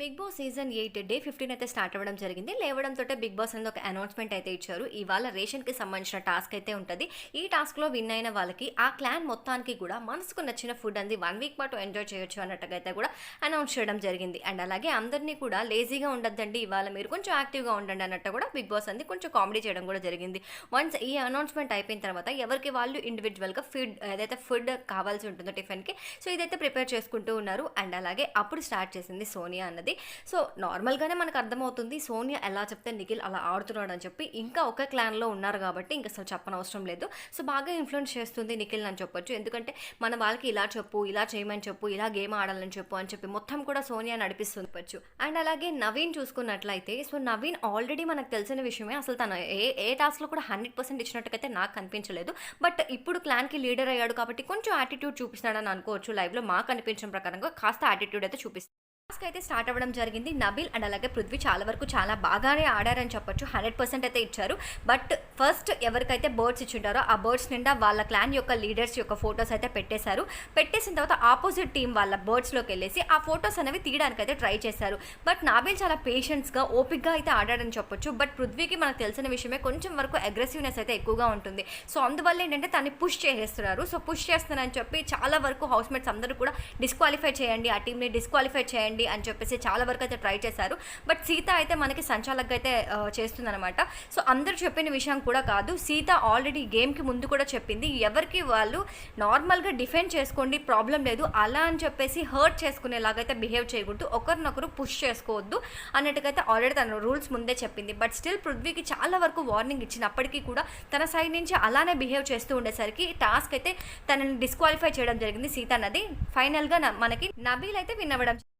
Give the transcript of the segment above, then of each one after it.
Big boss season eight day fifteen అయితే start అవ్వడం జరిగింది. లేవడంతో బిగ్ బాస్ అనేది ఒక అనౌన్స్మెంట్ అయితే ఇచ్చారు. ఇవాళ రేషన్కి సంబంధించిన టాస్క్ అయితే ఉంటుంది. ఈ టాస్క్లో విన్ అయిన వాళ్ళకి ఆ క్లాన్ మొత్తానికి కూడా మనసుకు నచ్చిన ఫుడ్ అంది వన్ వీక్ పాటు ఎంజాయ్ చేయొచ్చు అన్నట్టుగా అయితే కూడా అనౌన్స్ చేయడం జరిగింది. అండ్ అలాగే అందరినీ కూడా లేజీగా ఉండద్దండి ఇవాళ మీరు కొంచెం యాక్టివ్గా ఉండండి అన్నట్టు కూడా బిగ్ బాస్ అంది. కొంచెం కామెడీ చేయడం కూడా జరిగింది. వన్స్ ఈ అనౌన్స్మెంట్ అయిపోయిన తర్వాత ఎవరికి వాళ్ళు ఇండివిజువల్గా ఫుడ్ ఏదైతే ఫుడ్ కావాల్సి ఉంటుందో టిఫిన్కి సో ఇదైతే ప్రిపేర్ చేసుకుంటూ ఉన్నారు. అండ్ అలాగే అప్పుడు స్టార్ట్ చేసింది సోనియా అన్నది. సో నార్మల్గానే మనకు అర్థమవుతుంది సోనియా ఎలా చెప్తే నిఖిల్ అలా ఆడుతున్నాడు అని చెప్పి. ఇంకా ఒక క్లాన్లో ఉన్నారు కాబట్టి ఇంకా అసలు చెప్పనవసరం లేదు. సో బాగా ఇన్ఫ్లుయెన్స్ చేస్తుంది నిఖిల్ అని చెప్పొచ్చు. ఎందుకంటే మన వాళ్ళకి ఇలా చెప్పు ఇలా చేయమని చెప్పు ఇలా గేమ్ ఆడాలని చెప్పు అని చెప్పి మొత్తం కూడా సోనియా నడిపిస్తుంది. అండ్ అలాగే నవీన్ చూసుకున్నట్లయితే సో నవీన్ ఆల్రెడీ మనకు తెలిసిన విషయమే. అసలు తను ఏ ఏ టాస్క్లో కూడా హండ్రెడ్ పర్సెంట్ ఇచ్చినట్టుకైతే నాకు కనిపించలేదు బట్ ఇప్పుడు క్లాన్కి లీడర్ అయ్యాడు కాబట్టి కొంచెం యాటిట్యూడ్ చూపిస్తున్నాడని అనుకోవచ్చు. లైవ్లో మాకు అనిపించిన ప్రకారంగా కాస్త యాటిట్యూడ్ అయితే చూపిస్తాడు అయితే స్టార్ట్ అవ్వడం జరిగింది. నబిల్ అండ్ అలాగే పృథ్వీ చాలా వరకు చాలా బాగానే ఆడారని చెప్పొచ్చు. హండ్రెడ్ పర్సెంట్ అయితే ఇచ్చారు. బట్ ఫస్ట్ ఎవరికైతే బర్డ్స్ ఇచ్చింటారో ఆ బర్డ్స్ నిండా వాళ్ళ క్లాన్ యొక్క లీడర్స్ యొక్క ఫొటోస్ అయితే పెట్టేశారు. పెట్టేసిన తర్వాత ఆపోజిట్ టీం వాళ్ళ బర్డ్స్లోకి వెళ్ళేసి ఆ ఫొటోస్ అనేవి తీయడానికి అయితే ట్రై చేశారు. బట్ నాబిల్ చాలా పేషెన్స్గా ఓపిక్గా అయితే ఆడాడని చెప్పొచ్చు. బట్ పృథ్వీకి మనకు తెలిసిన విషయమే కొంచెం వరకు అగ్రెసివ్నెస్ అయితే ఎక్కువగా ఉంటుంది. సో అందువల్ల ఏంటంటే తన్ని పుష్ చేసేస్తున్నారు. సో పుష్ చేస్తున్నారని చెప్పి చాలా వరకు హౌస్మేట్స్ అందరూ కూడా డిస్క్వాలిఫై చేయండి. ఆ టీంని డిస్క్వాలిఫై చేయండి. అని చెప్పేసి చాలా వరకు అయితే ట్రై చేశారు. బట్ సీత అయితే మనకి సంచాలకు అయితే చేస్తుందనమాట చేస్తుందన్నమాట. సో అందరూ చెప్పిన విషయం కూడా కాదు. సీత ఆల్రెడీ గేమ్కి ముందు కూడా చెప్పింది ఎవరికి వాళ్ళు నార్మల్గా డిఫెండ్ చేసుకోండి ప్రాబ్లం లేదు అలా అని చెప్పేసి హర్ట్ చేసుకునేలాగైతే బిహేవ్ చేయకూడదు ఒకరినొకరు పుష్ చేసుకోవద్దు అన్నట్టుగైతే ఆల్రెడీ తన రూల్స్ ముందే చెప్పింది. బట్ స్టిల్ పృథ్వీకి చాలా వరకు వార్నింగ్ ఇచ్చినప్పటికీ కూడా తన సైడ్ నుంచి అలానే బిహేవ్ చేస్తూ ఉండేసరికి టాస్క్ అయితే తనని డిస్క్వాలిఫై చేయడం జరిగింది సీత నది ఫైనల్గా మనకి నబీల్ అయితే విన్ అవ్వడం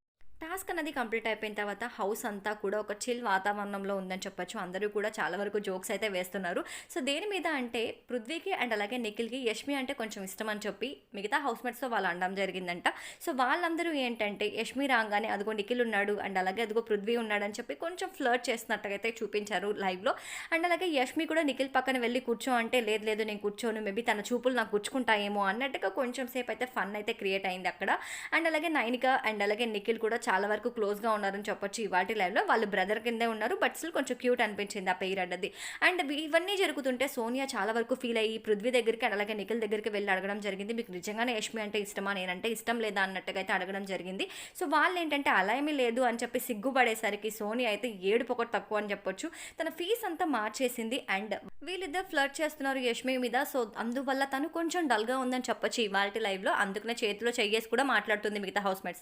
టాస్క్ అనేది కంప్లీట్ అయిపోయిన తర్వాత హౌస్ అంతా కూడా ఒక చిల్ వాతావరణంలో ఉందని చెప్పొచ్చు. అందరూ కూడా చాలా వరకు జోక్స్ అయితే వేస్తున్నారు. సో దేని మీద అంటే పృథ్వీకి అండ్ అలాగే నిఖిల్కి యష్మి అంటే కొంచెం ఇష్టం అని చెప్పి మిగతా హౌస్ మేట్స్తో వాళ్ళు అనడం జరిగిందంట. సో వాళ్ళందరూ ఏంటంటే యష్మి రాగానే అదిగో నిఖిల్ ఉన్నాడు అండ్ అలాగే అదిగో పృథ్వీ ఉన్నాడు అని చెప్పి కొంచెం ఫ్లర్ట్ చేస్తున్నట్టుగా చూపించారు లైవ్లో. అండ్ అలాగే యష్మి కూడా నిఖిల్ పక్కన వెళ్ళి కూర్చో అంటే లేదు లేదు నేను కూర్చోను మేబీ తన చూపులు నాకు గుచ్చుకుంటాయేమో అన్నట్టుగా కొంచెం సేపు అయితే ఫన్ అయితే క్రియేట్ అయింది అక్కడ. అండ్ అలాగే నైనిక అండ్ అలాగే నిఖిల్ కూడా చాలా వరకు క్లోజ్గా ఉన్నారని చెప్పొచ్చు ఇవాటి లైవ్లో వాళ్ళు బ్రదర్ కిందే ఉన్నారు బట్ స్టిల్ కొంచెం క్యూట్ అనిపించింది ఆ పెయిర్ అన్నది. అండ్ ఇవన్నీ జరుగుతుంటే సోనియా చాలా వరకు ఫీల్ అయ్యి పృథ్వీ దగ్గరికి అండ్ అలాగే నిఖిల్ దగ్గరికి వెళ్ళి అడగడం జరిగింది. మీకు నిజంగానే యష్మి అంటే ఇష్టమా? నేనంటే ఇష్టం లేదా? అన్నట్టుగా అయితే అడగడం జరిగింది. సో వాళ్ళు ఏంటంటే అలా ఏమీ లేదు అని చెప్పి సిగ్గుపడేసరికి సోనియా అయితే ఏడు ఒకటి తక్కువ అని చెప్పొచ్చు. తన ఫీజ్ అంతా మార్చేసింది అండ్ వీళ్ళిద్దరు ఫ్లర్ట్ చేస్తున్నారు యష్మి మీద. సో అందువల్ల తను కొంచెం డల్గా ఉందని చెప్పొచ్చు ఇవాళ లైవ్లో అందుకనే చేతిలో చెయ్యేసి కూడా మాట్లాడుతుంది మిగతా హౌస్ మేట్స్